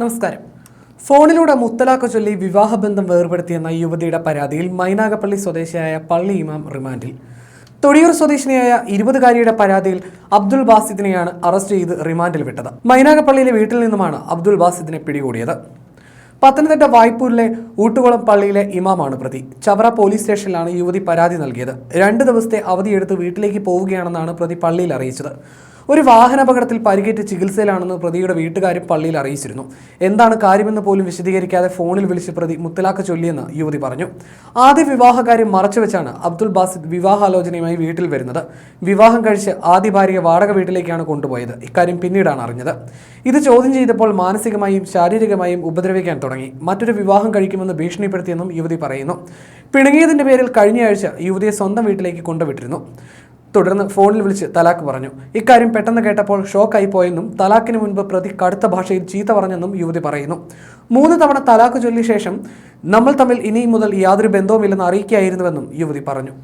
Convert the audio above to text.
നമസ്കാരം. ഫോണിലൂടെ മുത്തലാഖ് ചൊല്ലി വിവാഹബന്ധം വേർപെടുത്തിയെന്ന യുവതിയുടെ പരാതിയിൽ മൈനാഗപ്പള്ളി സ്വദേശിയായ പള്ളി ഇമാം റിമാൻഡിൽ. തൊടിയൂർ സ്വദേശിനിയായ ഇരുപതുകാരിയുടെ പരാതിയിൽ അബ്ദുൽ ബാസിദിനെയാണ് അറസ്റ്റ് ചെയ്ത് റിമാൻഡിൽ വിട്ടത്. മൈനാഗപ്പള്ളിയിലെ വീട്ടിൽ നിന്നുമാണ് അബ്ദുൽ ബാസിദിനെ പിടികൂടിയത്. പത്തനംതിട്ട വായ്പൂരിലെ ഊട്ടുകുളം പള്ളിയിലെ ഇമാമാണ് പ്രതി. ചവറ പോലീസ് സ്റ്റേഷനിലാണ് യുവതി പരാതി നൽകിയത്. രണ്ട് ദിവസത്തെ അവധിയെടുത്ത് വീട്ടിലേക്ക് പോവുകയാണെന്നാണ് പ്രതി പള്ളിയിൽ അറിയിച്ചത്. ഒരു വാഹനാപകടത്തിൽ പരിക്കേറ്റ് ചികിത്സയിലാണെന്ന് പ്രതിയുടെ വീട്ടുകാരും പള്ളിയിൽ അറിയിച്ചിരുന്നു. എന്താണ് കാര്യമെന്ന് പോലും വിശദീകരിക്കാതെ ഫോണിൽ വിളിച്ച് പ്രതി മുത്തലാഖ് ചൊല്ലിയെന്ന് യുവതി പറഞ്ഞു. ആദ്യ വിവാഹകാര്യം മറച്ചുവെച്ചാണ് അബ്ദുൾ ബാസിദ് വിവാഹാലോചനയുമായി വീട്ടിൽ വരുന്നത്. വിവാഹം കഴിച്ച് ആദ്യ ഭാര്യ വാടക വീട്ടിലേക്കാണ് കൊണ്ടുപോയത്. ഇക്കാര്യം പിന്നീടാണ് അറിഞ്ഞത്. ഇത് ചോദ്യം ചെയ്തപ്പോൾ മാനസികമായും ശാരീരികമായും ഉപദ്രവിക്കാൻ തുടങ്ങി. മറ്റൊരു വിവാഹം കഴിക്കുമെന്ന് ഭീഷണിപ്പെടുത്തിയെന്നും യുവതി പറയുന്നു. പിണങ്ങിയതിന്റെ പേരിൽ കഴിഞ്ഞയാഴ്ച യുവതിയെ സ്വന്തം വീട്ടിലേക്ക് കൊണ്ടുവിട്ടിരുന്നു. തുടർന്ന് ഫോണിൽ വിളിച്ച് തലാഖ് പറഞ്ഞു. ഇക്കാര്യം പെട്ടെന്ന് കേട്ടപ്പോൾ ഷോക്കായി പോയെന്നും തലാഖിന് മുൻപ് പ്രതി കടുത്ത ഭാഷയിൽ ചീത്ത പറഞ്ഞെന്നും യുവതി പറയുന്നു. മൂന്ന് തവണ തലാഖ് ചൊല്ലിയ ശേഷം നമ്മൾ തമ്മിൽ ഇനി മുതൽ യാതൊരു ബന്ധവുമില്ലെന്ന് അറിയിക്കുകയായിരുന്നുവെന്നും യുവതി പറഞ്ഞു.